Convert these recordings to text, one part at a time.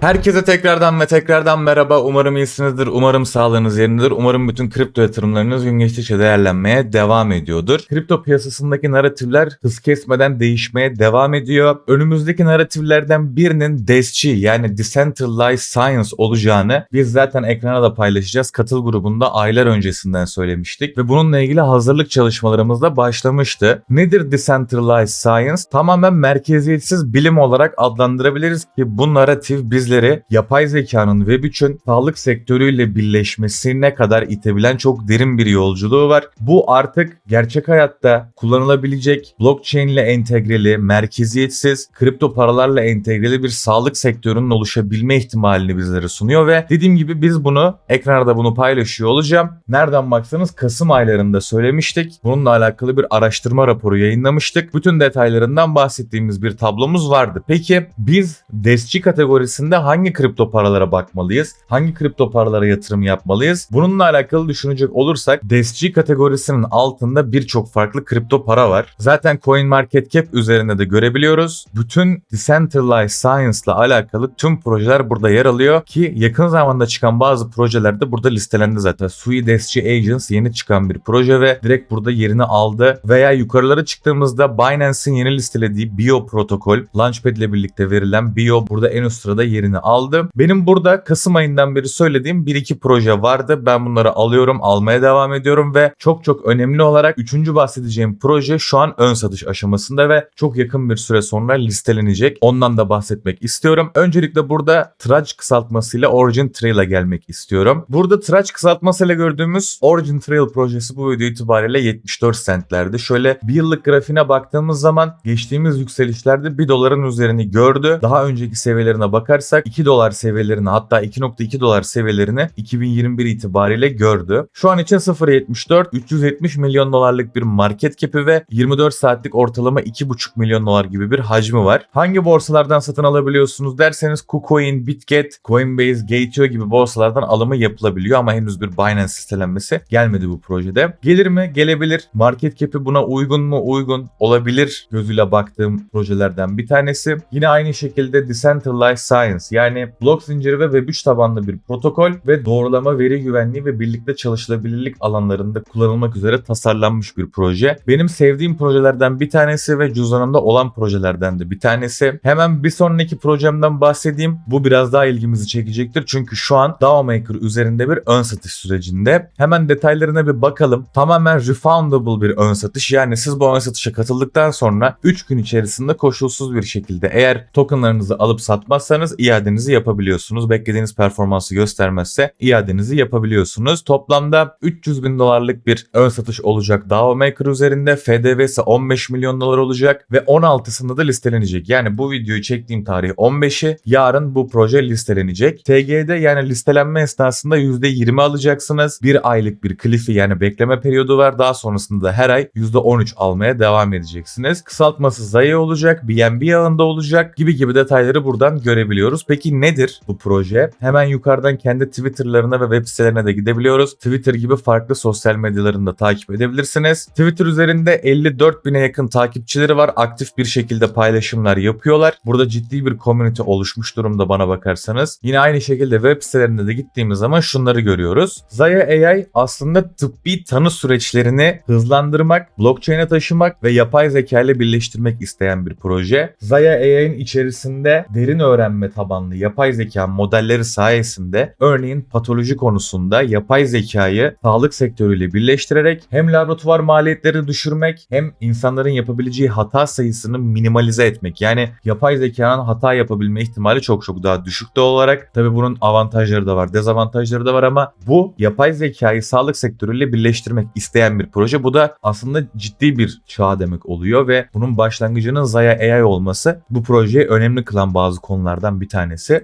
Herkese tekrardan ve tekrardan merhaba. Umarım iyisinizdir. Umarım sağlığınız yerindedir. Umarım bütün kripto yatırımlarınız gün geçtikçe değerlenmeye devam ediyordur. Kripto piyasasındaki narratifler hız kesmeden değişmeye devam ediyor. Önümüzdeki narratiflerden birinin DESCI yani Decentralized Science olacağını biz zaten ekrana da paylaşacağız. Katıl grubunda aylar öncesinden söylemiştik ve bununla ilgili hazırlık çalışmalarımız da başlamıştı. Nedir Decentralized Science? Tamamen merkeziyetsiz bilim olarak adlandırabiliriz ki bu narratif bizleri yapay zekanın Web 3'ün sağlık sektörüyle birleşmesine kadar itebilen çok derin bir yolculuğu var. Bu artık gerçek hayatta kullanılabilecek blockchain ile entegreli, merkeziyetsiz, kripto paralarla entegreli bir sağlık sektörünün oluşabilme ihtimalini bizlere sunuyor ve dediğim gibi biz bunu ekranda bunu paylaşıyor olacağım. Nereden baksanız Kasım aylarında söylemiştik. Bununla alakalı bir araştırma raporu yayınlamıştık. Bütün detaylarından bahsettiğimiz bir tablomuz vardı. Peki biz DESCI kategorisinde hangi kripto paralara bakmalıyız? Hangi kripto paralara yatırım yapmalıyız? Bununla alakalı düşünecek olursak DESCI kategorisinin altında birçok farklı kripto para var. Zaten CoinMarketCap üzerinde de görebiliyoruz. Bütün Decentralized Science ile alakalı tüm projeler burada yer alıyor ki yakın zamanda çıkan bazı projeler de burada listelendi zaten. Sui DESCI Agents yeni çıkan bir proje ve direkt burada yerini aldı. Veya yukarılara çıktığımızda Binance'in yeni listelediği Bio protokol, Launchpad ile birlikte verilen Bio burada en üst sırada yerini aldı. Benim burada Kasım ayından beri söylediğim bir iki proje vardı. Ben bunları alıyorum, almaya devam ediyorum ve çok çok önemli olarak üçüncü bahsedeceğim proje şu an ön satış aşamasında ve çok yakın bir süre sonra listelenecek. Ondan da bahsetmek istiyorum. Öncelikle burada Trudge kısaltmasıyla Origin Trail'a gelmek istiyorum. Burada Trudge kısaltmasıyla gördüğümüz Origin Trail projesi bu video itibariyle 74 centlerdi. Şöyle bir yıllık grafiğine baktığımız zaman geçtiğimiz yükselişlerde 1 doların üzerini gördü. Daha önceki seviyelerine bakarsak 2 dolar seviyelerini hatta 2.2 dolar seviyelerini 2021 itibariyle gördü. Şu an için 0.74 370 milyon dolarlık bir market cap'i ve 24 saatlik ortalama 2.5 milyon dolar gibi bir hacmi var. Hangi borsalardan satın alabiliyorsunuz derseniz KuCoin, Bitget, Coinbase, Gate.io gibi borsalardan alımı yapılabiliyor ama henüz bir Binance listelenmesi gelmedi bu projede. Gelir mi? Gelebilir. Market cap'i buna uygun mu? Uygun. Olabilir gözüyle baktığım projelerden bir tanesi. Yine aynı şekilde Decentralized Science yani blok zinciri ve Web3 tabanlı bir protokol ve doğrulama veri güvenliği ve birlikte çalışılabilirlik alanlarında kullanılmak üzere tasarlanmış bir proje. Benim sevdiğim projelerden bir tanesi ve cüzdanımda olan projelerden de bir tanesi. Hemen bir sonraki projemden bahsedeyim. Bu biraz daha ilgimizi çekecektir. Çünkü şu an DAO Maker üzerinde bir ön satış sürecinde. Hemen detaylarına bir bakalım. Tamamen refundable bir ön satış. Yani siz bu ön satışa katıldıktan sonra 3 gün içerisinde koşulsuz bir şekilde eğer tokenlarınızı alıp satmazsanız iadenizi yapabiliyorsunuz. Beklediğiniz performansı göstermezse iadenizi yapabiliyorsunuz. Toplamda 300 bin dolarlık bir ön satış olacak DAO Maker üzerinde. FDV ise 15 milyon dolar olacak ve 16'sında da listelenecek. Yani bu videoyu çektiğim tarih 15'i. Yarın bu proje listelenecek. TG'de yani listelenme esnasında %20 alacaksınız. Bir aylık bir cliff'i yani bekleme periyodu var. Daha sonrasında da her ay %13 almaya devam edeceksiniz. Kısaltması Zaya olacak, BNB ağında olacak gibi gibi detayları buradan görebiliyoruz. Peki nedir bu proje? Hemen yukarıdan kendi Twitter'larına ve web sitelerine de gidebiliyoruz. Twitter gibi farklı sosyal medyalarını da takip edebilirsiniz. Twitter üzerinde 54 bine yakın takipçileri var. Aktif bir şekilde paylaşımlar yapıyorlar. Burada ciddi bir community oluşmuş durumda bana bakarsanız. Yine aynı şekilde web sitelerine de gittiğimiz zaman şunları görüyoruz. Zaya AI aslında tıbbi tanı süreçlerini hızlandırmak, blockchain'e taşımak ve yapay zeka ile birleştirmek isteyen bir proje. Zaya AI'nin içerisinde derin öğrenme tabanlı yapay zeka modelleri sayesinde örneğin patoloji konusunda yapay zekayı sağlık sektörüyle birleştirerek hem laboratuvar maliyetleri düşürmek hem insanların yapabileceği hata sayısını minimalize etmek. Yani yapay zekanın hata yapabilme ihtimali çok çok daha düşük doğal olarak. Tabi bunun avantajları da var, dezavantajları da var ama bu yapay zekayı sağlık sektörüyle birleştirmek isteyen bir proje. Bu da aslında ciddi bir çağ demek oluyor ve bunun başlangıcının Zaya AI olması bu projeyi önemli kılan bazı konulardan bir tanesi.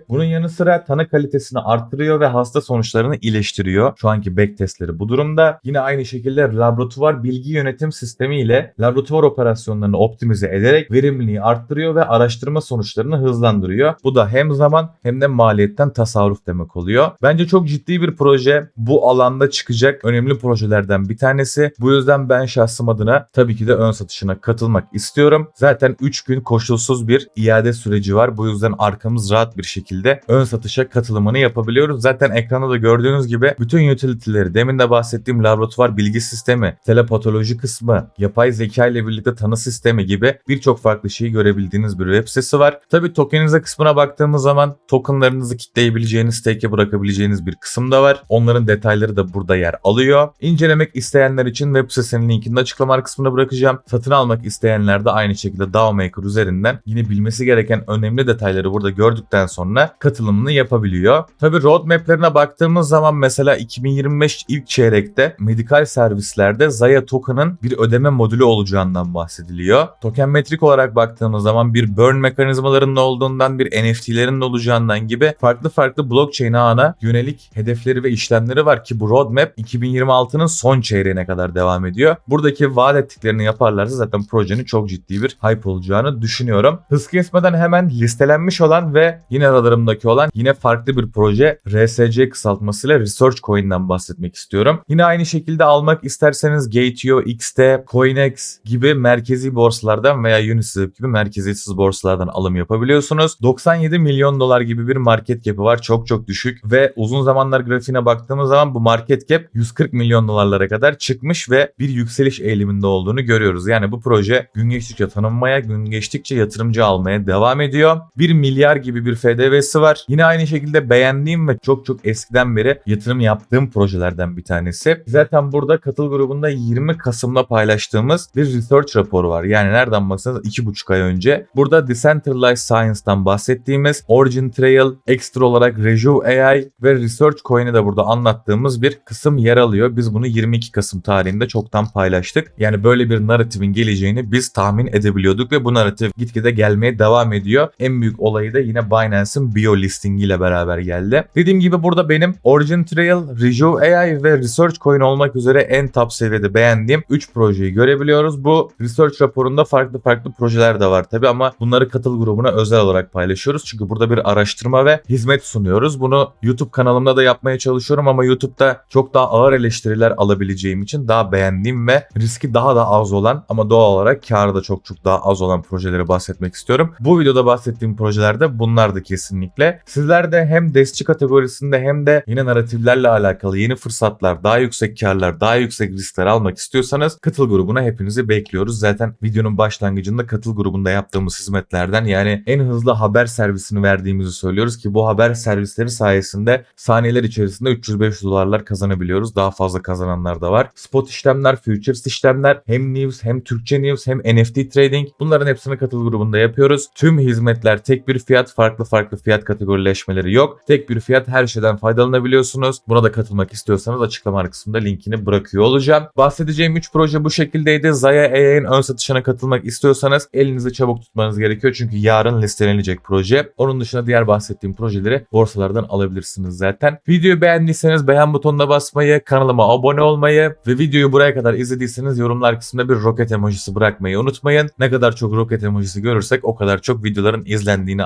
Bunun yanı sıra tanı kalitesini arttırıyor ve hasta sonuçlarını iyileştiriyor. Şu anki back testleri bu durumda. Yine aynı şekilde laboratuvar bilgi yönetim sistemi ile laboratuvar operasyonlarını optimize ederek verimliliği arttırıyor ve araştırma sonuçlarını hızlandırıyor. Bu da hem zaman hem de maliyetten tasarruf demek oluyor. Bence çok ciddi bir proje. Bu alanda çıkacak önemli projelerden bir tanesi. Bu yüzden ben şahsım adına tabii ki de ön satışına katılmak istiyorum. Zaten 3 gün koşulsuz bir iade süreci var. Bu yüzden arkamız rahat rahat bir şekilde ön satışa katılımını yapabiliyoruz. Zaten ekranda da gördüğünüz gibi bütün utility'leri demin de bahsettiğim laboratuvar bilgi sistemi, telepatoloji kısmı, yapay zeka ile birlikte tanı sistemi gibi birçok farklı şeyi görebildiğiniz bir web sitesi var. Tabi tokenize kısmına baktığımız zaman tokenlarınızı kitleyebileceğiniz, stake'e bırakabileceğiniz bir kısım da var. Onların detayları da burada yer alıyor. İncelemek isteyenler için web sitesinin linkini açıklama kısmına bırakacağım. Satın almak isteyenler de aynı şekilde DAO Maker üzerinden yine bilmesi gereken önemli detayları burada gördükten sonra katılımını yapabiliyor. Tabi roadmap'lerine baktığımız zaman mesela 2025 ilk çeyrekte medikal servislerde Zaya Token'ın bir ödeme modülü olacağından bahsediliyor. Token metrik olarak baktığımız zaman bir burn mekanizmalarının olduğundan bir NFT'lerin olacağından gibi farklı farklı blockchain ağına yönelik hedefleri ve işlemleri var ki bu roadmap 2026'nın son çeyreğine kadar devam ediyor. Buradaki vaat ettiklerini yaparlarsa zaten projenin çok ciddi bir hype olacağını düşünüyorum. Hız kesmeden hemen listelenmiş olan ve yine radarımdaki olan yine farklı bir proje RSC kısaltmasıyla Research Coin'den bahsetmek istiyorum. Yine aynı şekilde almak isterseniz Gate.io, XT, Coinex gibi merkezi borsalardan veya Uniswap gibi merkeziyetsiz borsalardan alım yapabiliyorsunuz. 97 milyon dolar gibi bir market cap'i var. Çok çok düşük ve uzun zamanlar grafiğine baktığımız zaman bu market cap 140 milyon dolarlara kadar çıkmış ve bir yükseliş eğiliminde olduğunu görüyoruz. Yani bu proje gün geçtikçe tanınmaya, gün geçtikçe yatırımcı almaya devam ediyor. 1 milyar gibi bir FDV'si var. Yine aynı şekilde beğendiğim ve çok çok eskiden beri yatırım yaptığım projelerden bir tanesi. Zaten burada katıl grubunda 20 Kasım'da paylaştığımız bir research raporu var. Yani nereden baksanız 2,5 ay önce. Burada Decentralized Science'dan bahsettiğimiz Origin Trail, ekstra olarak Reju AI ve Research Coin'i de burada anlattığımız bir kısım yer alıyor. Biz bunu 22 Kasım tarihinde çoktan paylaştık. Yani böyle bir narratifin geleceğini biz tahmin edebiliyorduk ve bu narratif gitgide gelmeye devam ediyor. En büyük olayı da yine Binance'ın bio listingi ile beraber geldi. Dediğim gibi burada benim Origin Trail, Reju AI ve Research Coin olmak üzere en top seviyede beğendiğim 3 projeyi görebiliyoruz. Bu research raporunda farklı farklı projeler de var tabi ama bunları katıl grubuna özel olarak paylaşıyoruz. Çünkü burada bir araştırma ve hizmet sunuyoruz. Bunu YouTube kanalımda da yapmaya çalışıyorum ama YouTube'da çok daha ağır eleştiriler alabileceğim için daha beğendiğim ve riski daha da az olan ama doğal olarak karı da çok çok daha az olan projeleri bahsetmek istiyorum. Bu videoda bahsettiğim projelerde bunlar da kesinlikle. Sizler de hem destek kategorisinde hem de yine narratiflerle alakalı yeni fırsatlar, daha yüksek karlar, daha yüksek riskler almak istiyorsanız katıl grubuna hepinizi bekliyoruz. Zaten videonun başlangıcında katıl grubunda yaptığımız hizmetlerden yani en hızlı haber servisini verdiğimizi söylüyoruz ki bu haber servisleri sayesinde saniyeler içerisinde 300-500 dolarlar kazanabiliyoruz. Daha fazla kazananlar da var. Spot işlemler, futures işlemler, hem news hem Türkçe news hem NFT trading bunların hepsini katıl grubunda yapıyoruz. Tüm hizmetler tek bir fiyat, farklı farklı fiyat kategorileşmeleri yok. Tek bir fiyat her şeyden faydalanabiliyorsunuz. Buna da katılmak istiyorsanız açıklama kısmında linkini bırakıyor olacağım. Bahsedeceğim 3 proje bu şekildeydi. Zaya AI'nin ön satışına katılmak istiyorsanız elinizi çabuk tutmanız gerekiyor. Çünkü yarın listelenecek proje. Onun dışında diğer bahsettiğim projeleri borsalardan alabilirsiniz zaten. Videoyu beğendiyseniz beğen butonuna basmayı, kanalıma abone olmayı ve videoyu buraya kadar izlediyseniz yorumlar kısmında bir roket emojisi bırakmayı unutmayın. Ne kadar çok roket emojisi görürsek o kadar çok videoların izlendiğini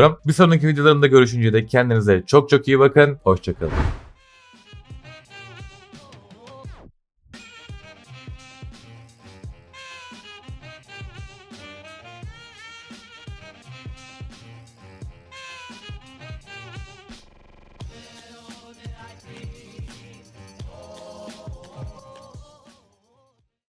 anlayabiliyorum. Bir sonraki videolarımda görüşünceye dek kendinize çok çok iyi bakın. Hoşçakalın.